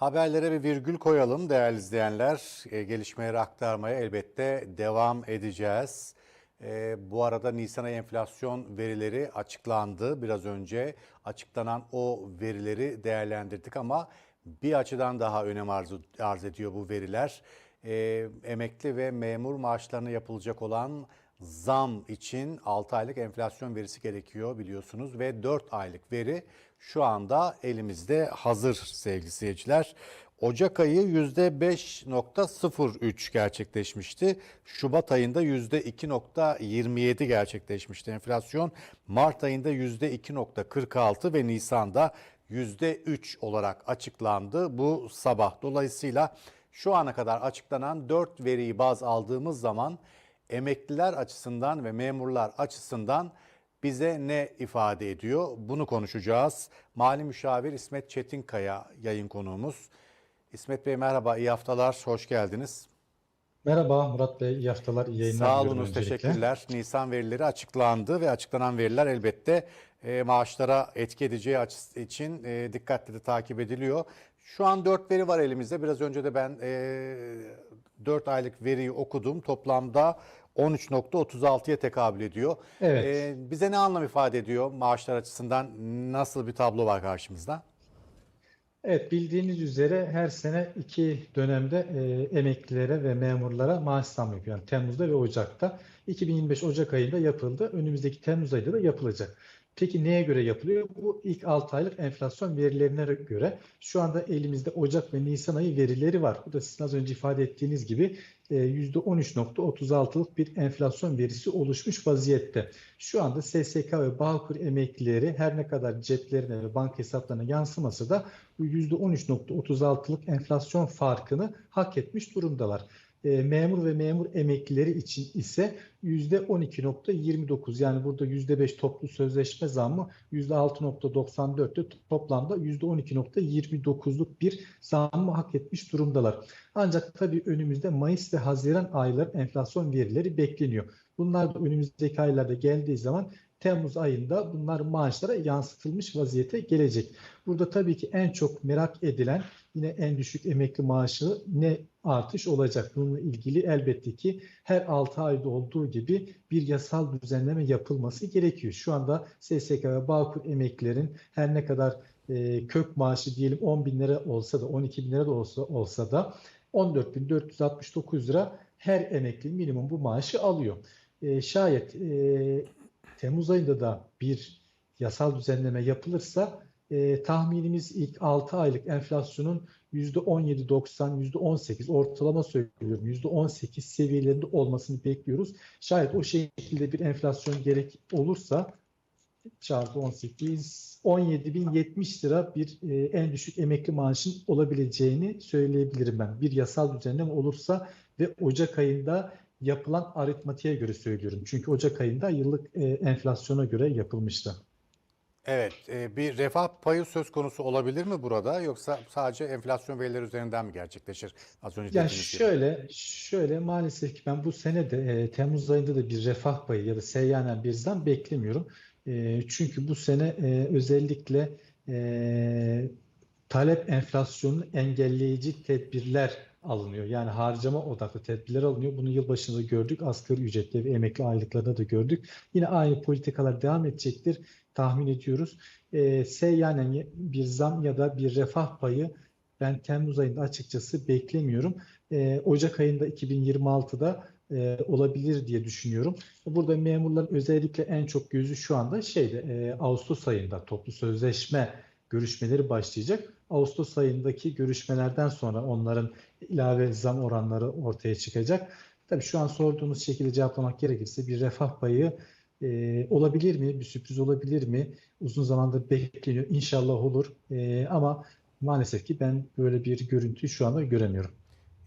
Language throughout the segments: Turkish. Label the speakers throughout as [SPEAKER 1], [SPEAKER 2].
[SPEAKER 1] Haberlere bir virgül koyalım değerli izleyenler. E, gelişmeleri aktarmaya elbette devam edeceğiz. E, bu arada Nisan ayı enflasyon verileri açıklandı. Biraz önce açıklanan o verileri değerlendirdik ama bir açıdan daha önem arz, arz ediyor bu veriler. E, emekli ve memur maaşlarına yapılacak olan zam için 6 aylık enflasyon verisi gerekiyor biliyorsunuz ve 4 aylık veri şu anda elimizde hazır sevgili seyirciler. Ocak ayı %5.03 gerçekleşmişti. Şubat ayında %2.27 gerçekleşmişti enflasyon. Mart ayında %2.46 ve Nisan'da %3 olarak açıklandı bu sabah. Dolayısıyla şu ana kadar açıklanan 4 veriyi baz aldığımız zaman emekliler açısından ve memurlar açısından bize ne ifade ediyor? Bunu konuşacağız. Mali Müşavir İsmet Çetinkaya yayın konuğumuz. İsmet Bey merhaba, iyi haftalar, hoş geldiniz.
[SPEAKER 2] Merhaba Murat Bey, iyi haftalar, iyi yayınlar
[SPEAKER 1] Sağ olunuz, teşekkürler. Nisan verileri açıklandı ve açıklanan veriler elbette e, maaşlara etki edeceği için e, dikkatli de takip ediliyor. Şu an 4 veri var elimizde. Biraz önce de ben e, 4 aylık veriyi okudum. Toplamda 13.36'ya tekabül ediyor.
[SPEAKER 2] Evet.
[SPEAKER 1] E, bize ne anlam ifade ediyor maaşlar açısından? Nasıl bir tablo var karşımızda?
[SPEAKER 2] Evet, bildiğiniz üzere her sene iki dönemde e, emeklilere ve memurlara maaş zam yapıyor. Yani Temmuz'da ve Ocak'ta. 2025 Ocak ayında yapıldı. Önümüzdeki Temmuz ayında da yapılacak. Peki neye göre yapılıyor? Bu ilk 6 aylık enflasyon verilerine göre. Şu anda elimizde Ocak ve Nisan ayı verileri var. Bu da sizin az önce ifade ettiğiniz gibi %13.36'lık bir enflasyon verisi oluşmuş vaziyette. Şu anda SSK ve Bağkur emeklileri her ne kadar ceplerine ve banka hesaplarına yansımasa da bu %13.36'lık enflasyon farkını hak etmiş durumdalar. E, memur ve memur emeklileri için ise %12.29 yani burada %5 toplu sözleşme zammı %6.94'te toplamda %12.29'luk bir zammı hak etmiş durumdalar. Ancak tabii önümüzde Mayıs ve Haziran aylar enflasyon verileri bekleniyor. Bunlar da önümüzdeki aylarda geldiği zaman Temmuz ayında bunlar maaşlara yansıtılmış vaziyete gelecek. Burada tabii ki en çok merak edilen yine en düşük emekli maaşı ne artış olacak? Bununla ilgili elbette ki her 6 ayda olduğu gibi bir yasal düzenleme yapılması gerekiyor. Şu anda SSK ve Bağkur emeklilerin her ne kadar e, kök maaşı diyelim 10 bin lira olsa da 12 bin lira da olsa, olsa da 14.469 lira her emekli minimum bu maaşı alıyor. E, şayet e, Temmuz ayında da bir yasal düzenleme yapılırsa e, tahminimiz ilk 6 aylık enflasyonun %17.90, %18 ortalama söylüyorum %18 seviyelerinde olmasını bekliyoruz. Şayet o şekilde bir enflasyon gerek olursa çarpı 18 17.070 lira bir e, en düşük emekli maaşın olabileceğini söyleyebilirim ben. Bir yasal düzenleme olursa ve Ocak ayında yapılan aritmatiğe göre söylüyorum. Çünkü Ocak ayında yıllık e, enflasyona göre yapılmıştı.
[SPEAKER 1] Evet, e, bir refah payı söz konusu olabilir mi burada yoksa sadece enflasyon verileri üzerinden mi gerçekleşir? Az önce
[SPEAKER 2] Yani
[SPEAKER 1] dediğiniz gibi.
[SPEAKER 2] şöyle, şöyle maalesef ki ben bu sene de e, Temmuz ayında da bir refah payı ya da seyyanen bir zam beklemiyorum. E, çünkü bu sene e, özellikle e, talep enflasyonunu engelleyici tedbirler alınıyor. Yani harcama odaklı tedbirler alınıyor. Bunu yılbaşında gördük. Asgari ücretle ve emekli aylıklarında da gördük. Yine aynı politikalar devam edecektir tahmin ediyoruz. E, seyyanen bir zam ya da bir refah payı ben Temmuz ayında açıkçası beklemiyorum. E, Ocak ayında 2026'da e, olabilir diye düşünüyorum. Burada memurların özellikle en çok gözü şu anda şeyde e, Ağustos ayında toplu sözleşme görüşmeleri başlayacak. Ağustos ayındaki görüşmelerden sonra onların ilave zam oranları ortaya çıkacak. Tabii şu an sorduğunuz şekilde cevaplamak gerekirse bir refah payı e, olabilir mi? Bir sürpriz olabilir mi? Uzun zamandır bekleniyor. İnşallah olur. E, ama maalesef ki ben böyle bir görüntüyü şu anda göremiyorum.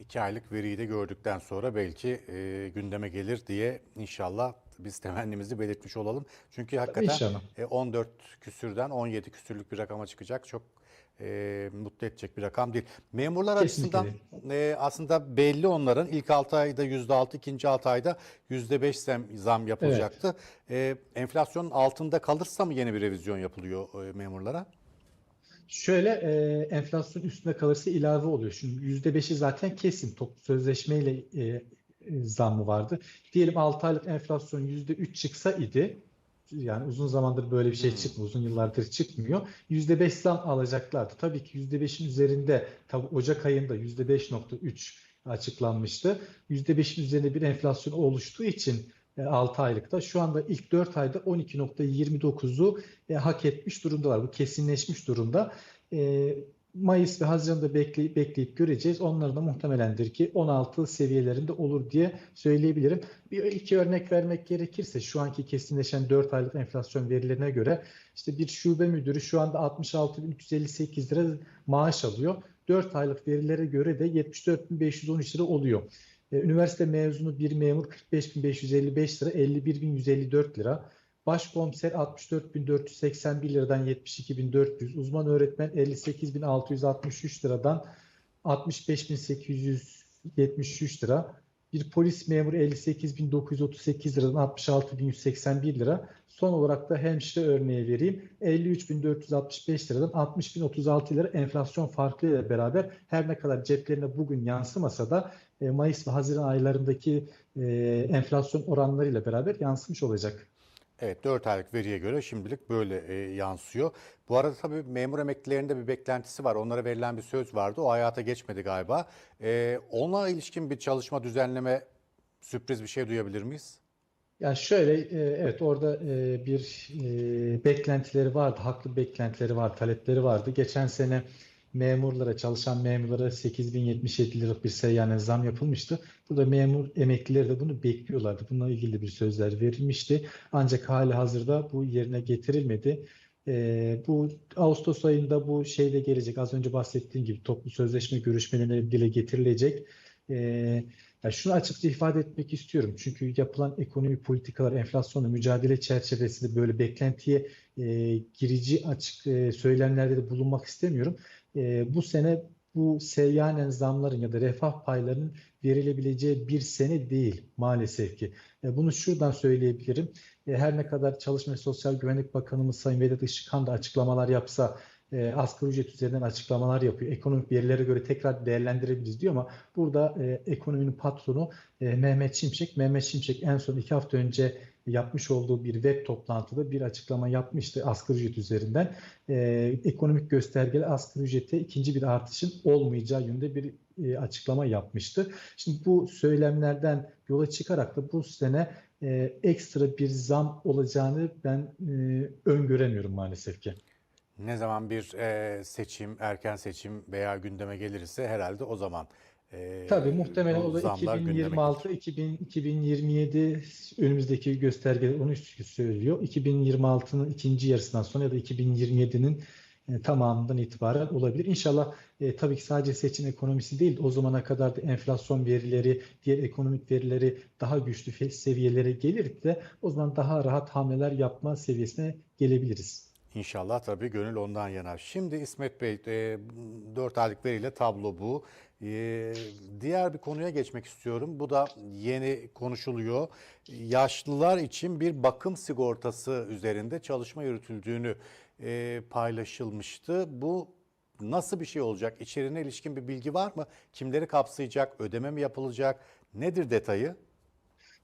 [SPEAKER 1] İki aylık veriyi de gördükten sonra belki e, gündeme gelir diye inşallah biz temennimizi belirtmiş olalım. Çünkü hakikaten e, 14 küsürden 17 küsürlük bir rakama çıkacak. Çok e, mutlu edecek bir rakam değil. Memurlar
[SPEAKER 2] Kesinlikle
[SPEAKER 1] açısından e, aslında belli onların ilk 6 ayda %6, ikinci 6 ayda %5 zam, zam yapılacaktı. E, enflasyonun altında kalırsa mı yeni bir revizyon yapılıyor e, memurlara?
[SPEAKER 2] Şöyle e, enflasyon üstüne kalırsa ilave oluyor. Şimdi %5'i zaten kesin toplu sözleşmeyle e, zammı vardı. Diyelim 6 aylık enflasyon %3 çıksa idi. Yani uzun zamandır böyle bir şey
[SPEAKER 1] Hmm.
[SPEAKER 2] çıkmıyor. Uzun yıllardır çıkmıyor. %5 zam alacaklardı. Tabii ki %5'in üzerinde tabii Ocak ayında %5.3 açıklanmıştı. %5'in üzerinde bir enflasyon oluştuğu için 6 aylıkta şu anda ilk 4 ayda 12.29'u e, hak etmiş durumdalar. Bu kesinleşmiş durumda. Mayıs ve Haziran'da bekleyip bekleyip göreceğiz. Onların da muhtemelendir ki 16 seviyelerinde olur diye söyleyebilirim. Bir iki örnek vermek gerekirse şu anki kesinleşen 4 aylık enflasyon verilerine göre işte bir şube müdürü şu anda 66.358 lira maaş alıyor. 4 aylık verilere göre de 74.513 lira oluyor. E, Üniversite mezunu bir memur 45.555 lira, 51.154 lira. Başkomiser 64.481 liradan 72.400, uzman öğretmen 58.663 liradan 65.873 lira, bir polis memuru 58.938 liradan 66.181 lira. Son olarak da hemşire örneği vereyim. 53.465 liradan 60.036 lira enflasyon farkıyla beraber her ne kadar ceplerine bugün yansımasa da e, Mayıs ve Haziran aylarındaki e, enflasyon oranlarıyla beraber yansımış olacak.
[SPEAKER 1] Evet 4 aylık veriye göre şimdilik böyle e, yansıyor. Bu arada tabii memur emeklilerinde bir beklentisi var. Onlara verilen bir söz vardı. O hayata geçmedi galiba. E, ona ilişkin bir çalışma düzenleme sürpriz bir şey duyabilir miyiz?
[SPEAKER 2] Yani şöyle e, evet orada e, bir e, beklentileri vardı, haklı beklentileri vardı, talepleri vardı. Geçen sene memurlara, çalışan memurlara 8077 liralık bir seyyanen zam yapılmıştı. Burada memur emeklileri de bunu bekliyorlardı. Bununla ilgili bir sözler verilmişti. Ancak hali hazırda bu yerine getirilmedi. E, bu Ağustos ayında bu şey de gelecek. Az önce bahsettiğim gibi toplu sözleşme görüşmelerine dile getirilecek. E, ya şunu açıkça ifade etmek istiyorum. Çünkü yapılan ekonomi politikalar, enflasyonla mücadele çerçevesinde böyle beklentiye e, girici açık e, söylemlerde de bulunmak istemiyorum. E, bu sene bu seyyanen zamların ya da refah paylarının verilebileceği bir sene değil maalesef ki. E, bunu şuradan söyleyebilirim. E, her ne kadar Çalışma ve Sosyal Güvenlik Bakanımız Sayın Vedat Işıkhan da açıklamalar yapsa e, asgari ücret üzerinden açıklamalar yapıyor. Ekonomik verilere göre tekrar değerlendirebiliriz diyor ama burada e, ekonominin patronu e, Mehmet Şimşek. Mehmet Şimşek en son iki hafta önce yapmış olduğu bir web toplantıda bir açıklama yapmıştı asgari ücret üzerinden. E, ekonomik göstergeli asgari ücrette ikinci bir artışın olmayacağı yönde bir e, açıklama yapmıştı. Şimdi bu söylemlerden yola çıkarak da bu sene e, ekstra bir zam olacağını ben e, öngöremiyorum maalesef ki.
[SPEAKER 1] Ne zaman bir e, seçim, erken seçim veya gündeme gelirse herhalde o zaman e,
[SPEAKER 2] Tabii muhtemelen
[SPEAKER 1] o
[SPEAKER 2] da
[SPEAKER 1] zamlar gündeme gelir.
[SPEAKER 2] 2026, 2000, 2027 önümüzdeki göstergeler onu söylüyor. 2026'nın ikinci yarısından sonra ya da 2027'nin e, tamamından itibaren olabilir. İnşallah e, tabii ki sadece seçim ekonomisi değil, o zamana kadar da enflasyon verileri, diğer ekonomik verileri daha güçlü seviyelere gelir de o zaman daha rahat hamleler yapma seviyesine gelebiliriz.
[SPEAKER 1] İnşallah tabii gönül ondan yanar. Şimdi İsmet Bey, e, 4 aylık veriyle tablo bu. E, diğer bir konuya geçmek istiyorum. Bu da yeni konuşuluyor. Yaşlılar için bir bakım sigortası üzerinde çalışma yürütüldüğünü e, paylaşılmıştı. Bu nasıl bir şey olacak? İçeriğine ilişkin bir bilgi var mı? Kimleri kapsayacak? Ödeme mi yapılacak? Nedir detayı?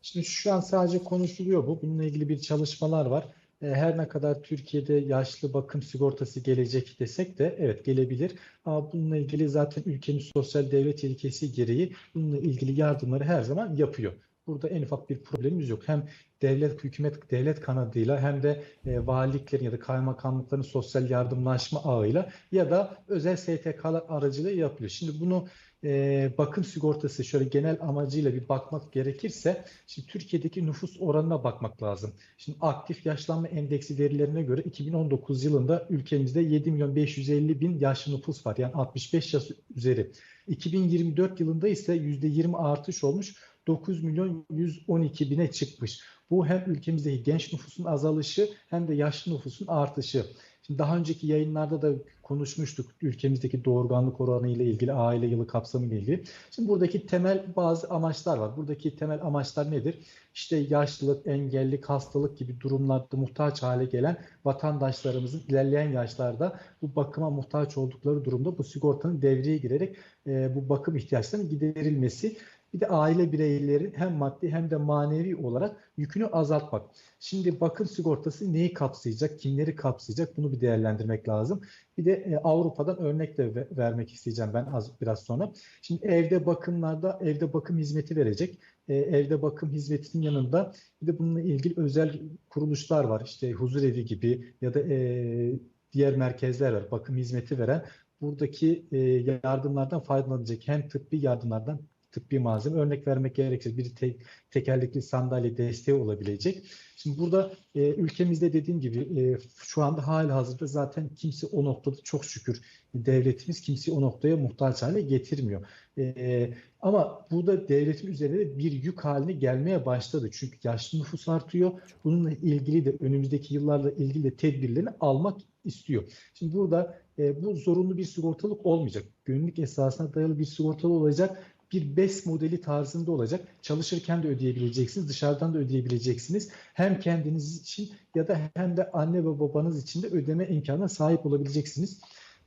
[SPEAKER 2] Şimdi şu an sadece konuşuluyor bu. Bununla ilgili bir çalışmalar var. E, Her ne kadar Türkiye'de yaşlı bakım sigortası gelecek desek de evet gelebilir. Ama bununla ilgili zaten ülkenin sosyal devlet ilkesi gereği bununla ilgili yardımları her zaman yapıyor. Burada en ufak bir problemimiz yok. Hem devlet, hükümet, devlet kanadıyla hem de e, valiliklerin ya da kaymakamlıkların sosyal yardımlaşma ağıyla ya da özel STK'lar aracılığıyla yapılıyor. Şimdi bunu e, bakım sigortası şöyle genel amacıyla bir bakmak gerekirse şimdi Türkiye'deki nüfus oranına bakmak lazım. Şimdi aktif yaşlanma endeksi verilerine göre 2019 yılında ülkemizde 7 milyon 550 bin yaşlı nüfus var. Yani 65 yaş üzeri. 2024 yılında ise %20 artış olmuş. 9 milyon 112 bine çıkmış. Bu hem ülkemizdeki genç nüfusun azalışı hem de yaşlı nüfusun artışı. Şimdi daha önceki yayınlarda da konuşmuştuk ülkemizdeki doğurganlık oranı ile ilgili, aile yılı kapsamı ile ilgili. Şimdi buradaki temel bazı amaçlar var. Buradaki temel amaçlar nedir? İşte yaşlılık, engellilik, hastalık gibi durumlarda muhtaç hale gelen vatandaşlarımızın ilerleyen yaşlarda bu bakıma muhtaç oldukları durumda bu sigortanın devreye girerek e, bu bakım ihtiyaçlarının giderilmesi. Bir de aile bireylerin hem maddi hem de manevi olarak yükünü azaltmak. Şimdi bakım sigortası neyi kapsayacak, kimleri kapsayacak bunu bir değerlendirmek lazım. Bir de e, Avrupa'dan örnek de ve- vermek isteyeceğim ben az biraz sonra. Şimdi evde bakımlarda evde bakım hizmeti verecek. E, evde bakım hizmetinin yanında bir de bununla ilgili özel kuruluşlar var. İşte huzur evi gibi ya da e, diğer merkezler var. Bakım hizmeti veren buradaki e, yardımlardan faydalanacak hem tıbbi yardımlardan tıbbi malzeme örnek vermek gerekirse bir te- tekerlekli sandalye desteği olabilecek. Şimdi burada e, ülkemizde dediğim gibi e, şu anda hali hazırda zaten kimse o noktada çok şükür devletimiz kimseyi o noktaya muhtaç hale getirmiyor. E, ama burada devletin üzerinde bir yük haline gelmeye başladı. Çünkü yaşlı nüfus artıyor. Bununla ilgili de önümüzdeki yıllarla ilgili de tedbirlerini almak istiyor. Şimdi burada e, bu zorunlu bir sigortalık olmayacak. Gönüllülük esasına dayalı bir sigortalı olacak. Bir BES modeli tarzında olacak. Çalışırken de ödeyebileceksiniz, dışarıdan da ödeyebileceksiniz. Hem kendiniz için ya da hem de anne ve babanız için de ödeme imkanına sahip olabileceksiniz.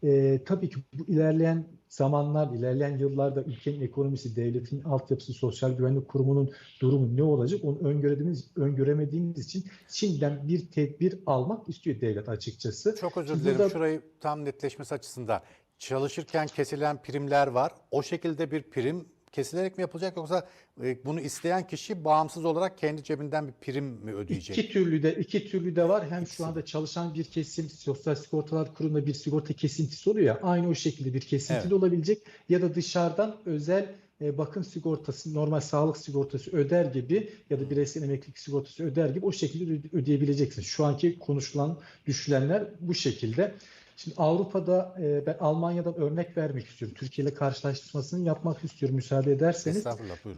[SPEAKER 2] E, tabii ki bu ilerleyen zamanlar, ilerleyen yıllarda ülkenin ekonomisi, devletin altyapısı, sosyal güvenlik kurumunun durumu ne olacak onu öngörediğimiz, öngöremediğimiz için şimdiden bir tedbir almak istiyor devlet açıkçası.
[SPEAKER 1] Çok özür dilerim.
[SPEAKER 2] burada-
[SPEAKER 1] Şurayı tam netleşmesi açısından. Çalışırken kesilen primler var. O şekilde bir prim kesilerek mi yapılacak yoksa e, bunu isteyen kişi bağımsız olarak kendi cebinden bir prim mi ödeyecek?
[SPEAKER 2] İki türlü de iki türlü de var. Hem şu anda çalışan bir kesim, Sosyal Sigortalar Kurulu'nda bir sigorta kesintisi oluyor ya, aynı o şekilde bir kesinti
[SPEAKER 1] Evet.
[SPEAKER 2] de olabilecek ya da dışarıdan özel e, bakım sigortası, normal sağlık sigortası öder gibi ya da bireysel emeklilik sigortası öder gibi o şekilde öde- ödeyebileceksiniz. Şu anki konuşulan, düşülenler bu şekilde. Şimdi Avrupa'da e, ben Almanya'dan örnek vermek istiyorum. Türkiye ile karşılaştırmasını yapmak istiyorum müsaade ederseniz.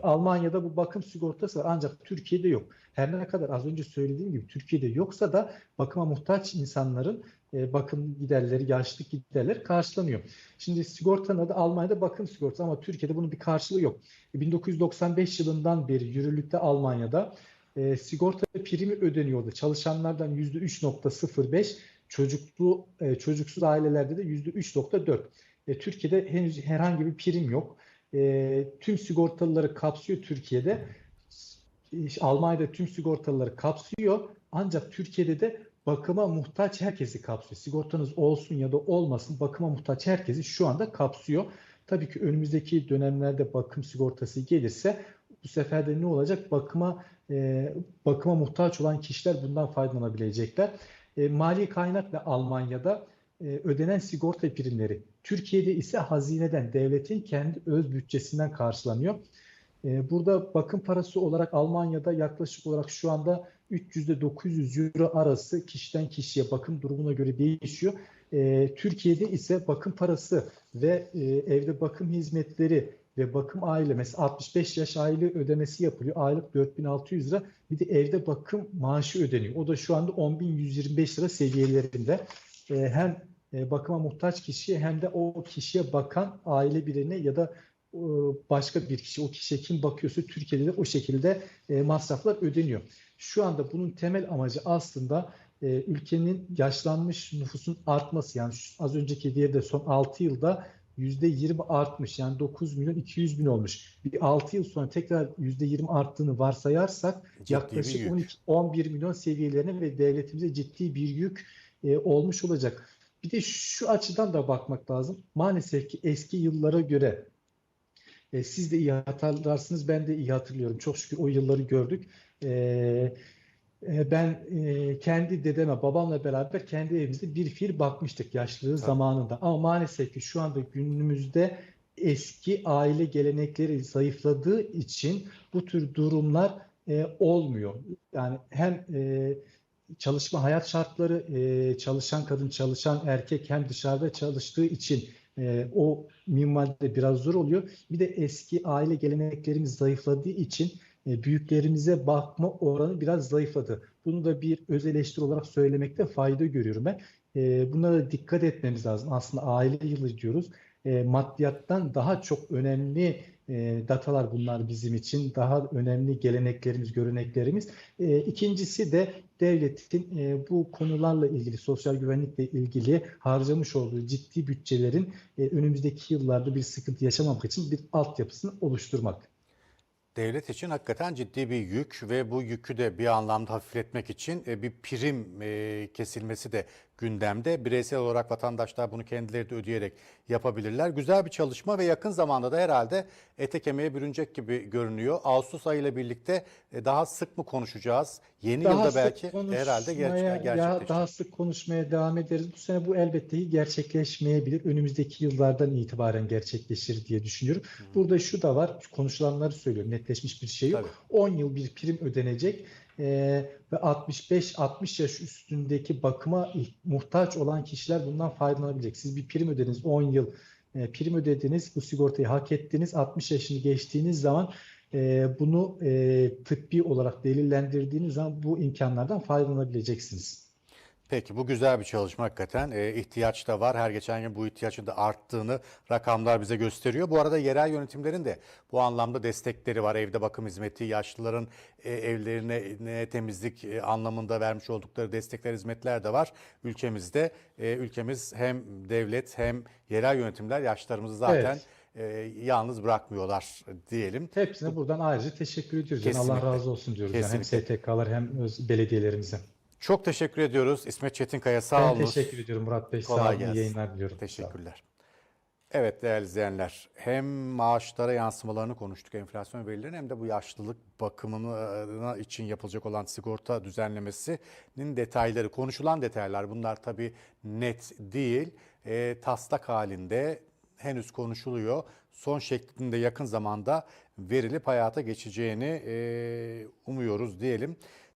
[SPEAKER 2] Almanya'da bu bakım sigortası var ancak Türkiye'de yok. Her ne kadar az önce söylediğim gibi Türkiye'de yoksa da bakıma muhtaç insanların e, bakım giderleri, yaşlık giderleri karşılanıyor. Şimdi sigortanın adı Almanya'da bakım sigortası ama Türkiye'de bunun bir karşılığı yok. E, 1995 yılından beri yürürlükte Almanya'da e, sigorta primi ödeniyordu. Çalışanlardan %3.05, çocuklu e, çocuksuz ailelerde de %3.4. E, Türkiye'de henüz herhangi bir prim yok. E, tüm sigortalıları kapsıyor Türkiye'de. İşte Almanya'da tüm sigortalıları kapsıyor. Ancak Türkiye'de de bakıma muhtaç herkesi kapsıyor. Sigortanız olsun ya da olmasın bakıma muhtaç herkesi şu anda kapsıyor. Tabii ki önümüzdeki dönemlerde bakım sigortası gelirse bu sefer de ne olacak? Bakıma e, bakıma muhtaç olan kişiler bundan faydalanabilecekler. E, mali kaynakla Almanya'da e, ödenen sigorta primleri. Türkiye'de ise hazineden, devletin kendi öz bütçesinden karşılanıyor. E, burada bakım parası olarak Almanya'da yaklaşık olarak şu anda 300 ile 900 euro arası kişiden kişiye bakım durumuna göre değişiyor. E, Türkiye'de ise bakım parası ve e, evde bakım hizmetleri ve bakım aile mesela 65 yaş aile ödemesi yapılıyor. Aylık 4600 lira. Bir de evde bakım maaşı ödeniyor. O da şu anda 10.125 lira seviyelerinde. E, hem e, bakıma muhtaç kişiye hem de o kişiye bakan aile birine ya da e, başka bir kişi, o kişiye kim bakıyorsa Türkiye'de de o şekilde e, masraflar ödeniyor. Şu anda bunun temel amacı aslında e, ülkenin yaşlanmış nüfusun artması. Yani az önceki diğeri de son 6 yılda %20 artmış. Yani 9 milyon 200 bin olmuş. Bir 6 yıl sonra tekrar %20 arttığını varsayarsak
[SPEAKER 1] Ciddi
[SPEAKER 2] yaklaşık
[SPEAKER 1] yük.
[SPEAKER 2] 12, 11 milyon seviyelerine ve devletimize ciddi bir yük e, olmuş olacak. Bir de şu açıdan da bakmak lazım. Maalesef ki eski yıllara göre e, siz de iyi hatırlarsınız, ben de iyi hatırlıyorum. Çok şükür o yılları gördük. E, e, ben e, kendi dedeme, babamla beraber kendi evimizde bir fil bakmıştık yaşlılığı zamanında. Ama maalesef ki şu anda günümüzde eski aile gelenekleri zayıfladığı için bu tür durumlar e, olmuyor. Yani hem e, çalışma hayat şartları e, çalışan kadın çalışan erkek hem dışarıda çalıştığı için e, o minvalde biraz zor oluyor. Bir de eski aile geleneklerimiz zayıfladığı için büyüklerimize bakma oranı biraz zayıfladı. Bunu da bir öz eleştiri olarak söylemekte fayda görüyorum ben. e, bunlara dikkat etmemiz lazım. Aslında aile yılı diyoruz. E, maddiyattan daha çok önemli e, datalar bunlar bizim için. Daha önemli geleneklerimiz, göreneklerimiz. E, ikincisi de devletin e, bu konularla ilgili, sosyal güvenlikle ilgili harcamış olduğu ciddi bütçelerin e, önümüzdeki yıllarda bir sıkıntı yaşamamak için bir altyapısını oluşturmak.
[SPEAKER 1] Devlet için hakikaten ciddi bir yük ve bu yükü de bir anlamda hafifletmek için e, bir prim e, kesilmesi de gündemde. Bireysel olarak vatandaşlar bunu kendileri de ödeyerek yapabilirler. Güzel bir çalışma ve yakın zamanda da herhalde ete kemiğe bürünecek gibi görünüyor. Ağustos ayıyla birlikte e, daha sık mı konuşacağız? Yeni
[SPEAKER 2] Daha
[SPEAKER 1] yılda belki herhalde
[SPEAKER 2] ya
[SPEAKER 1] gerçekleşecek.
[SPEAKER 2] daha sık konuşmaya devam ederiz. Bu sene bu elbette gerçekleşmeyebilir. Önümüzdeki yıllardan itibaren gerçekleşir diye düşünüyorum. Burada şu da var, konuşulanları söylüyorum. Netleşmiş bir şey yok.
[SPEAKER 1] Tabii.
[SPEAKER 2] 10 yıl bir prim ödenecek Ee, ve 65-60 yaş üstündeki bakıma muhtaç olan kişiler bundan faydalanabilecek. Siz bir prim ödediniz 10 yıl e, prim ödediniz, bu sigortayı hak ettiniz. 60 yaşını geçtiğiniz zaman e, bunu e, tıbbi olarak delillendirdiğiniz zaman bu imkanlardan faydalanabileceksiniz.
[SPEAKER 1] Peki bu güzel bir çalışma hakikaten. Ee, ihtiyaç da var. Her geçen gün bu ihtiyacın da arttığını rakamlar bize gösteriyor. Bu arada yerel yönetimlerin de bu anlamda destekleri var. Evde bakım hizmeti, yaşlıların e, evlerine ne temizlik e, anlamında vermiş oldukları destekler, hizmetler de var. Ülkemizde e, ülkemiz hem devlet hem yerel yönetimler yaşlarımızı zaten e, yalnız bırakmıyorlar diyelim.
[SPEAKER 2] Hepsine buradan ayrıca teşekkür ediyoruz. Yani Allah
[SPEAKER 1] Kesinlikle.
[SPEAKER 2] razı olsun diyoruz. Yani hem
[SPEAKER 1] Kesinlikle.
[SPEAKER 2] STK'lar hem öz belediyelerimize.
[SPEAKER 1] Çok teşekkür ediyoruz. İsmet Çetinkaya sağ
[SPEAKER 2] Ben
[SPEAKER 1] olun.
[SPEAKER 2] teşekkür ediyorum Murat Bey.
[SPEAKER 1] Kolay
[SPEAKER 2] Sağ olun. İyi
[SPEAKER 1] gelsin.
[SPEAKER 2] yayınlar diliyorum.
[SPEAKER 1] Teşekkürler. Evet değerli izleyenler, hem maaşlara yansımalarını konuştuk enflasyon verilerinin hem de bu yaşlılık bakımına için yapılacak olan sigorta düzenlemesinin detayları, konuşulan detaylar bunlar tabii net değil. E, taslak halinde henüz konuşuluyor. Son şeklinde yakın zamanda verilip hayata geçeceğini e, umuyoruz diyelim.